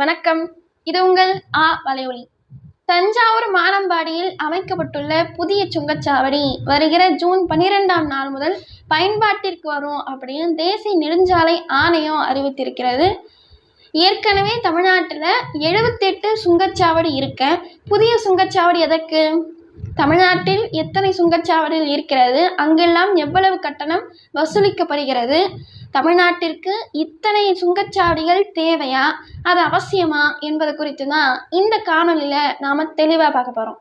வணக்கம். இது உங்கள் ஆ வலையொலி தஞ்சாவூர் மானம்பாடியில் அமைக்கப்பட்டுள்ள புதிய சுங்கச்சாவடி. வருகிற ஜூன் பன்னிரெண்டாம் நாள் முதல் பயன்பாட்டிற்கு வரும் அப்படின்னு தேசிய நெடுஞ்சாலை ஆணையம் அறிவித்திருக்கிறது. ஏற்கனவே தமிழ்நாட்டில் எழுபத்தெட்டு சுங்கச்சாவடி இருக்க. புதிய சுங்கச்சாவடி எதற்கு? தமிழ்நாட்டில் எத்தனை சுங்கச்சாவடிகள் இருக்கிறது? அங்கெல்லாம் எவ்வளவு கட்டணம் வசூலிக்கப்படுகிறது? தமிழ்நாட்டிற்கு இத்தனை சுங்கச்சாவடிகள் தேவையா? அது அவசியமா? என்பது குறித்து தான் இந்த காணொலியில் நாம் தெளிவாக பார்க்க போகிறோம்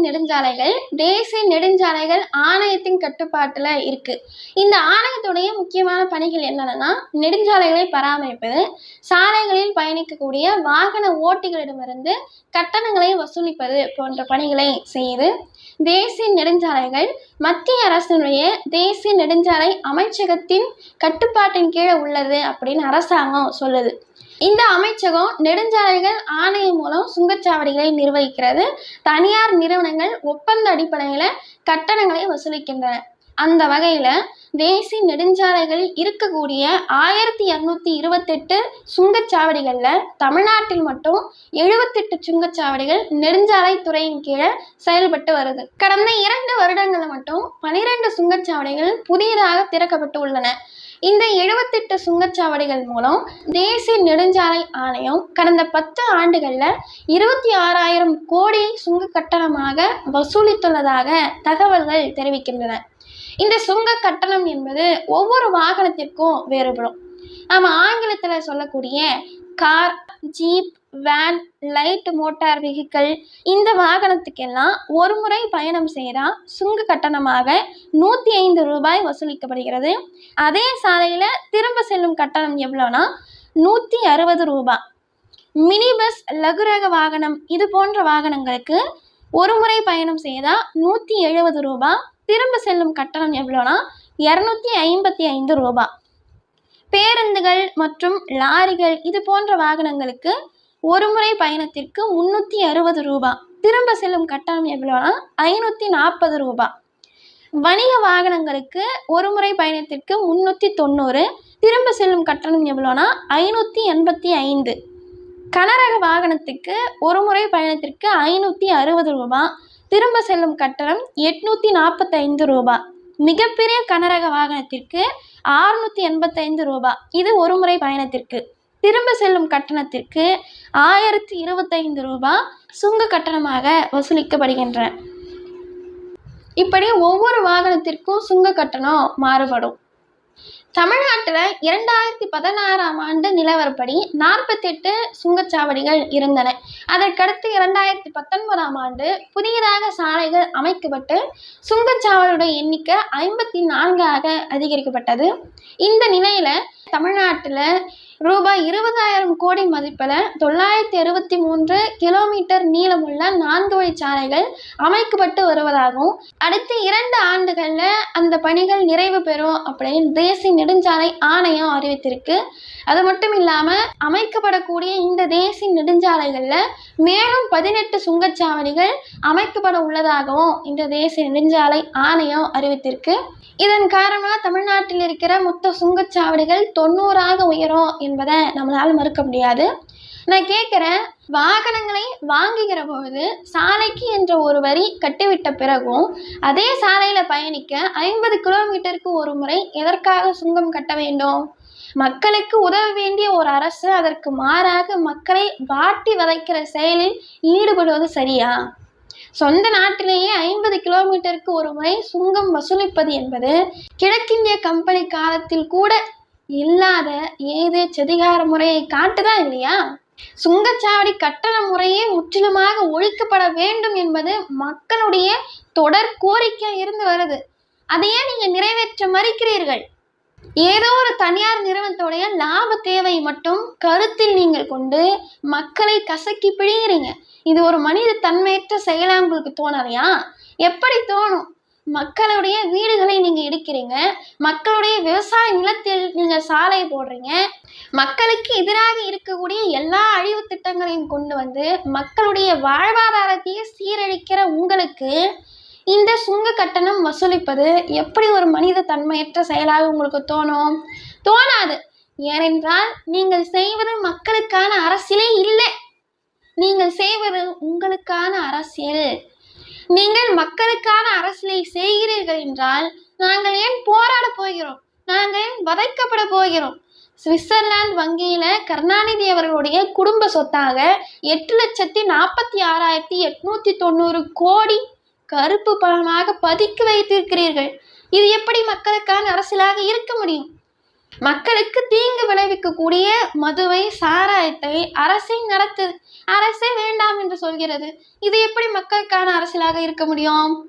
தேசிய நெடுஞ்சாலைகள் தேசிய நெடுஞ்சாலைகள் ஆணையத்தின் கட்டுப்பாட்டில் இருக்கு. இந்த ஆணையத்துடைய முக்கியமான பணிகள் என்னென்னா நெடுஞ்சாலைகளை பராமரிப்பது சாலைகளில் பயணிக்கக்கூடிய வாகன ஓட்டிகளிடமிருந்து கட்டணங்களை வசூலிப்பது போன்ற பணிகளை செய்து தேசிய நெடுஞ்சாலைகள் மத்திய அரசினுடைய தேசிய நெடுஞ்சாலை அமைச்சகத்தின் கட்டுப்பாட்டின் கீழே உள்ளது அப்படின்னு அரசாங்கம் சொல்லுது. இந்த அமைச்சகம் நெடுஞ்சாலைகள் ஆணையம் மூலம் சுங்கச்சாவடிகளை நிர்வகிக்கிறது. தனியார் நிறுவனங்கள் ஒப்பந்த அடிப்படையில் கட்டணங்களை வசூலிக்கின்றன. அந்த வகையில் தேசிய நெடுஞ்சாலைகளில் இருக்கக்கூடிய ஆயிரத்தி இரநூத்தி இருபத்தெட்டு சுங்கச்சாவடிகளில் தமிழ்நாட்டில் மட்டும் எழுபத்தெட்டு சுங்கச்சாவடிகள் நெடுஞ்சாலை துறையின் கீழே செயல்பட்டு வருது. கடந்த இரண்டு வருடங்களில் மட்டும் பனிரெண்டு சுங்கச்சாவடிகள் புதியதாக திறக்கப்பட்டு உள்ளன. இந்த எழுபத்தெட்டு சுங்கச்சாவடிகள் மூலம் தேசிய நெடுஞ்சாலை ஆணையம் கடந்த பத்து ஆண்டுகளில் இருபத்தி ஆறாயிரம் கோடி சுங்க கட்டணமாக வசூலித்துள்ளதாக தகவல்கள் தெரிவிக்கின்றன. இந்த சுங்க கட்டணம் என்பது ஒவ்வொரு வாகனத்திற்கும் வேறுபடும். நம்ம ஆங்கிலத்தில் சொல்லக்கூடிய car jeep van light motor vehicle இந்த வாகனத்துக்கெல்லாம் ஒரு முறை பயணம் செய்தால் சுங்க கட்டணமாக நூற்றி ஐந்து ரூபாய் வசூலிக்கப்படுகிறது. அதே சாலையில் திரும்ப செல்லும் கட்டணம் எவ்வளோனா நூற்றி அறுபது ரூபாய் மினி பஸ் லகுரக வாகனம் இது போன்ற வாகனங்களுக்கு ஒரு முறை பயணம் செய்தால் நூற்றி எழுபது ரூபாய் திரும்ப செல்லும் கட்டணம் எவ்வளோனா? இரநூத்தி ஐம்பத்தி ஐந்து ரூபா. பேருந்துகள் மற்றும் லாரிகள் இது போன்ற வாகனங்களுக்கு ஒரு முறை பயணத்திற்கு முந்நூற்றி அறுபது ரூபா. திரும்ப செல்லும் கட்டணம் எவ்வளோனா? ஐநூற்றி நாற்பது ரூபா. வணிக வாகனங்களுக்கு ஒரு முறை பயணத்திற்கு முந்நூற்றி தொண்ணூறு. திரும்ப செல்லும் கட்டணம் எவ்வளோனா? ஐநூற்றி எண்பத்தி ஐந்து. கனரக வாகனத்துக்கு ஒரு முறை பயணத்திற்கு ஐநூற்றி அறுபது ரூபா. திரும்ப செல்லும் கட்டணம் எட்நூற்றி நாற்பத்தைந்து ரூபாய் மிகப்பெரிய கனரக வாகனத்திற்கு ஆறுநூற்றி எண்பத்தைந்து ரூபாய் இது ஒரு முறை பயணத்திற்கு. திரும்ப செல்லும் கட்டணத்திற்கு ஆயிரத்தி இருபத்தைந்து ரூபாய் சுங்க கட்டணமாக வசூலிக்கப்படுகின்றன. இப்படி ஒவ்வொரு வாகனத்திற்கும் சுங்க கட்டணம் மாறுபடும். தமிழ்நாட்டில் இரண்டாயிரத்தி பதினாறாம் ஆண்டு நிலவரப்படி நாற்பத்தெட்டு சுங்கச்சாவடிகள் இருந்தன. அதற்கடுத்து இரண்டாயிரத்தி பத்தொன்பதாம் ஆண்டு புதியதாக சாலைகள் அமைக்கப்பட்டு சுங்கச்சாவடியுடைய எண்ணிக்கை ஐம்பத்தி நான்காக அதிகரிக்கப்பட்டது. இந்த நிலையில் தமிழ்நாட்டில் ரூபாய் இருபதாயிரம் கோடி மதிப்பில் தொள்ளாயிரத்தி அறுபத்தி மூன்று கிலோமீட்டர் நீளமுள்ள நான்கு வழிச்சாலைகள் அமைக்கப்பட்டு வருவதாகவும் அடுத்து இரண்டு ஆண்டுகளில் அந்த பணிகள் நிறைவு பெறும் அப்படின்னு தேசிய நெடுஞ்சாலை ஆணையம் அறிவித்திருக்கு. அது மட்டும் இல்லாமல் அமைக்கப்படக்கூடிய இந்த தேசிய நெடுஞ்சாலைகளில் மேலும் பதினெட்டு சுங்கச்சாவடிகள் அமைக்கப்பட உள்ளதாகவும் இந்த தேசிய நெடுஞ்சாலை ஆணையம் அறிவித்திருக்கு. இதன் காரணமாக தமிழ்நாட்டில் இருக்கிற மொத்த சுங்கச்சாவடிகள் தொண்ணூறாக உயரும் என்பதை நம்மளால் மறுக்க முடியாது. நான் கேட்குறேன் வாகனங்களை வாங்குகிற பொழுது சாலைக்கு என்ற ஒரு வரி கட்டிவிட்ட பிறகும் அதே சாலையில் பயணிக்க ஐம்பது கிலோமீட்டருக்கு ஒரு முறை எதற்காக சுங்கம் கட்ட வேண்டும்? மக்களுக்கு உதவ வேண்டிய ஒரு அரசு அதற்கு மாறாக மக்களை வாட்டி வதைக்கிற செயலில் ஈடுபடுவது சரியா? சொந்த நாட்டிலேயே ஐம்பது கிலோமீட்டருக்கு ஒரு முறை சுங்கம் வசூலிப்பது என்பது கிழக்கிந்திய கம்பெனி காலத்தில் கூட இல்லாத ஏது செதிகார முறையை காட்டுதா இல்லையா? சுங்கச்சாவடி கட்டண முறையே முற்றிலுமாக ஒழிக்கப்பட வேண்டும் என்பது மக்களுடைய தொடர் கோரிக்கை இருந்து வருது. அதையே நீங்க நிறைவேற்ற மறுக்கிறீர்கள். ஏதோ ஒரு தனியார் நிறுவனத்துடைய லாப தேவை மட்டும் கருத்தில் நீங்கள் கொண்டு மக்களை கசக்கி பிழிகிறீங்க இது ஒரு மனித தன்மையற்ற செயலா உங்களுக்கு தோணலையா எப்படி தோணும்? மக்களுடைய வீடுகளை நீங்க இடிக்கிறீங்க. மக்களுடைய விவசாய நிலத்தில் நீங்க சாலை போடுறீங்க. மக்களுக்கு எதிராக இருக்கக்கூடிய எல்லா அழிவு திட்டங்களையும் கொண்டு வந்து மக்களுடைய வாழ்வாதாரத்தையே சீரழிக்கிற உங்களுக்கு இந்த சுங்க கட்டணம் வசூலிப்பது எப்படி ஒரு மனித தன்மையற்ற செயலாக உங்களுக்கு தோணும்? தோணாது. ஏனென்றால் நீங்கள் செய்வது மக்களுக்கான அரசியலே இல்லை. நீங்கள் செய்வது உங்களுக்கான அரசியல். நீங்கள் மக்களுக்கான அரசியலை செய்கிறீர்கள் என்றால் நாங்கள் ஏன் போராட போகிறோம்? நாங்கள் ஏன் வதைக்கப்பட போகிறோம்? சுவிட்சர்லாந்து வங்கியில கருணாநிதி அவர்களுடைய குடும்ப சொத்தாக எட்டு லட்சத்தி நாற்பத்தி ஆறாயிரத்தி எட்நூத்தி தொண்ணூறு கோடி கருப்பு பணமாக பதுக்கி வைத்திருக்கிறீர்கள். இது எப்படி மக்களுக்கான அரசியலாக இருக்க முடியும்? மக்களுக்கு தீங்கு விளைவிக்கக்கூடிய மதுவை சாராயத்தை அரசே நடத்து அரசே வேண்டாம் என்று சொல்கிறது. இது எப்படி மக்களுக்கான அரசியலாக இருக்க முடியும்?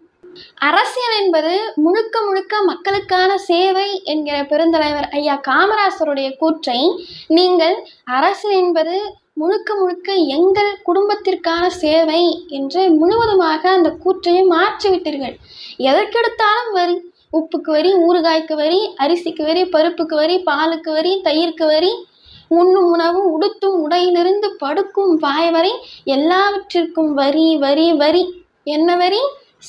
அரசியல் என்பது முழுக்க முழுக்க மக்களுக்கான சேவை என்கிற பெருந்தலைவர் ஐயா காமராசருடைய கூற்றை நீங்கள் அரசியல் என்பது முழுக்க முழுக்க எங்கள் குடும்பத்திற்கான சேவை என்று முழுவதுமாக அந்த கூற்றையும் மாற்றிவிட்டீர்கள். எதற்கெடுத்தாலும் வரி. உப்புக்கு வரி ஊறுகாய்க்கு வரி அரிசிக்கு வரி பருப்புக்கு வரி பாலுக்கு வரி தயிருக்கு வரி உண்ணும் உணவு உடுத்தும் உடையிலிருந்து படுக்கும் பாய் வரை எல்லாவற்றிற்கும் வரி வரி வரி. என்ன வரி?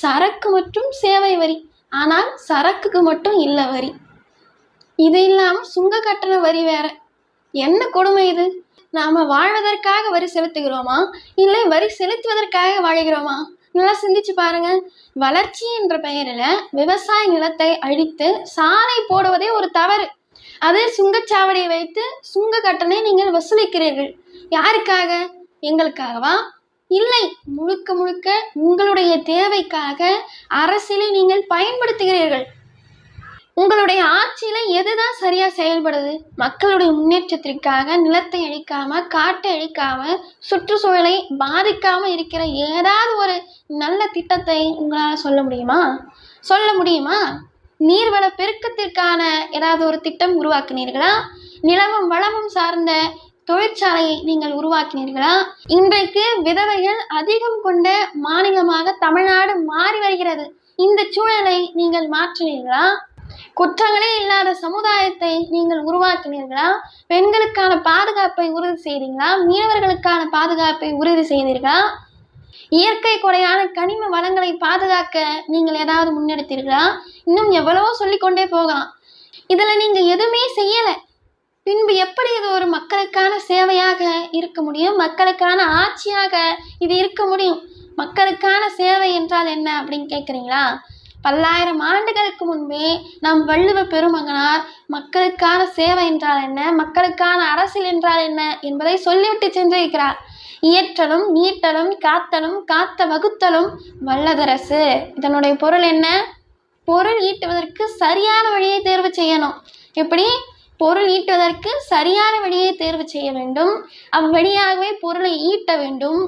சரக்கு மற்றும் சேவை வரி. ஆனால் சரக்குக்கு மட்டும் இல்லை வரி. இது இல்லாமல் சுங்க கட்டண வரி வேற. என்ன கொடுமை இது? நாம் வாழ்வதற்காக வரி செலுத்துகிறோமா? இல்லை வரி செலுத்துவதற்காக வாழ்கிறோமா? நல்லா சிந்திச்சு பாருங்க. வளர்ச்சி என்ற பெயரில் விவசாய நிலத்தை அழித்து சாலை போடுவதே ஒரு தவறு. அதே சுங்கச்சாவடியை வைத்து சுங்க கட்டணை நீங்கள் வசூலிக்கிறீர்கள். யாருக்காக? எங்களுக்காகவா? இல்லை முழுக்க முழுக்க உங்களுடைய தேவைக்காக அரசியலை நீங்கள் பயன்படுத்துகிறீர்கள். உங்களுடைய ஆட்சியில எதுதான் சரியா செயல்படுது? மக்களுடைய முன்னேற்றத்திற்காக நிலத்தை அழிக்காம காட்டை அழிக்காம சுற்றுச்சூழலை பாதிக்காம இருக்கிற ஏதாவது ஒரு நல்ல திட்டத்தை உங்களால் சொல்ல முடியுமா? சொல்ல முடியுமா? நீர்வள பெருக்கத்திற்கான ஏதாவது ஒரு திட்டம் உருவாக்கினீர்களா? நிலமும் வளமும் சார்ந்த தொழிற்சாலையை நீங்கள் உருவாக்கினீர்களா? இன்றைக்கு விதவைகள் அதிகம் கொண்ட மாநிலமாக தமிழ்நாடு மாறி வருகிறது. இந்த சூழலை நீங்கள் மாற்றினீர்களா? குற்றங்களே இல்லாத சமுதாயத்தை நீங்கள் உருவாக்கினீர்களா? பெண்களுக்கான பாதுகாப்பை உறுதி செய்தீர்களா மீனவர்களுக்கான பாதுகாப்பை உறுதி செய்தீர்களா? இயற்கை கொடையான கனிம வளங்களை பாதுகாக்க நீங்கள் ஏதாவது முன்னெடுத்தீர்களா? இன்னும் எவ்வளவோ சொல்லிக்கொண்டே போகலாம். இதில் நீங்கள் எதுவுமே செய்யலை. பின்பு எப்படி இது ஒரு மக்களுக்கான சேவையாக இருக்க முடியும்? மக்களுக்கான ஆட்சியாக இது இருக்க முடியும்? மக்களுக்கான சேவை என்றால் என்ன அப்படின்னு கேட்குறீங்களா? பல்லாயிரம் ஆண்டுகளுக்கு முன்பே நம் வள்ளுவ பெருமகனார் மக்களுக்கான சேவை என்றால் என்ன? மக்களுக்கான அரசியல் என்றால் என்ன? என்பதை சொல்லிவிட்டு சென்றிருக்கிறார். இயற்றலும் நீட்டலும் காத்தலும் காத்த வகுத்தலும் வல்லதரசு. இதனுடைய பொருள் என்ன? பொருள் ஈட்டுவதற்கு சரியான வழியை தேர்வு செய்யணும். எப்படி? பொருள் ஈட்டுவதற்கு சரியான வழியை தேர்வு செய்ய வேண்டும். அவ்வழியாகவே பொருளை ஈட்ட வேண்டும்.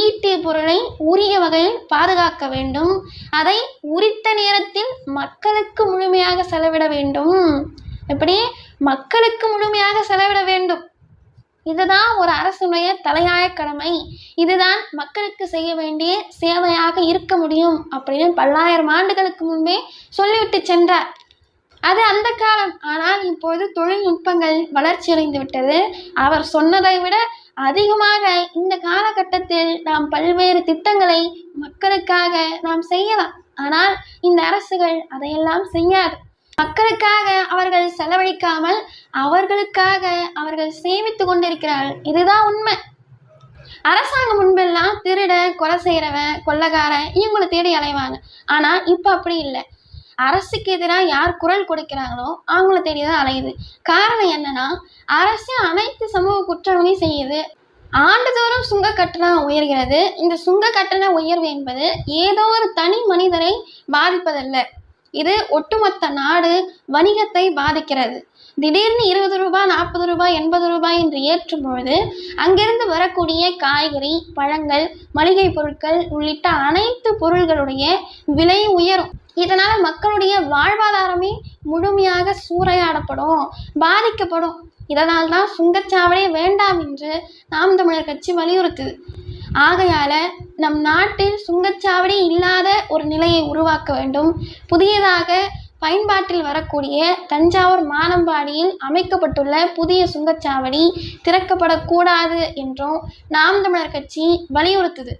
ஈட்டிய பொருளை உரிய வகையில் பாதுகாக்க வேண்டும். அதை உரித்த நேரத்தில் மக்களுக்கு முழுமையாக செலவிட வேண்டும். எப்படி? மக்களுக்கு முழுமையாக செலவிட வேண்டும். இதுதான் ஒரு அரசுடைய தலையாய கடமை. இதுதான் மக்களுக்கு செய்ய வேண்டிய சேவையாக இருக்க முடியும் அப்படின்னு பல்லாயிரம் ஆண்டுகளுக்கு முன்பே சொல்லிவிட்டு சென்றார். அது அந்த காலம். ஆனால் இப்போது தொழில்நுட்பங்கள் வளர்ச்சியடைந்து விட்டது. அவர் சொன்னதை விட அதிகமாக இந்த காலகட்டத்தில் நாம் பல்வேறு திட்டங்களை மக்களுக்காக நாம் செய்யலாம். ஆனால் இந்த அரசுகள் அதையெல்லாம் செய்யாது. மக்களுக்காக அவர்கள் செலவழிக்காமல் அவர்களுக்காக அவர்கள் சேமித்து கொண்டிருக்கிறார்கள். இதுதான் உண்மை. அரசாங்கம் முன்பெல்லாம் திருட கொலை செய்கிறவன் கொள்ளக்காரன் இவங்களை தேடி அலைவாங்க. ஆனால் இப்போ அப்படி இல்லை. அரசுக்கு எதிராக யார் குரல் கொடுக்கிறாங்களோ அவங்கள தேடி தான் அலையுது. காரணம் என்னன்னா அரசு அனைத்து சமூக குற்றங்களையும் செய்யுது. ஆண்டுதோறும் சுங்க கட்டணம் உயர்கிறது. இந்த சுங்க கட்டண உயர்வு என்பது ஏதோ ஒரு தனி மனிதரை பாதிப்பதல்ல. இது ஒட்டுமொத்த நாடு வணிகத்தை பாதிக்கிறது. திடீர்னு இருபது ரூபாய் நாற்பது ரூபாய் எண்பது ரூபாய் என்று ஏற்றும் பொழுது அங்கிருந்து வரக்கூடிய காய்கறி பழங்கள் மளிகை பொருட்கள் உள்ளிட்ட அனைத்து பொருள்களுடைய விலை உயரும். இதனால் மக்களுடைய வாழ்வாதாரமே முழுமையாக சூறையாடப்படும் பாதிக்கப்படும். இதனால் தான் சுங்கச்சாவடியே வேண்டாம் என்று நாம் தமிழர் கட்சி வலியுறுத்துது. ஆகையால் நம் நாட்டில் சுங்கச்சாவடி இல்லாத ஒரு நிலையை உருவாக்க வேண்டும். புதியதாக பயன்பாட்டில் வரக்கூடிய தஞ்சாவூர் மானம்பாடியில் அமைக்கப்பட்டுள்ள புதிய சுங்கச்சாவடி திறக்கப்படக்கூடாது என்றும் நாம் தமிழர் கட்சி வலியுறுத்துது.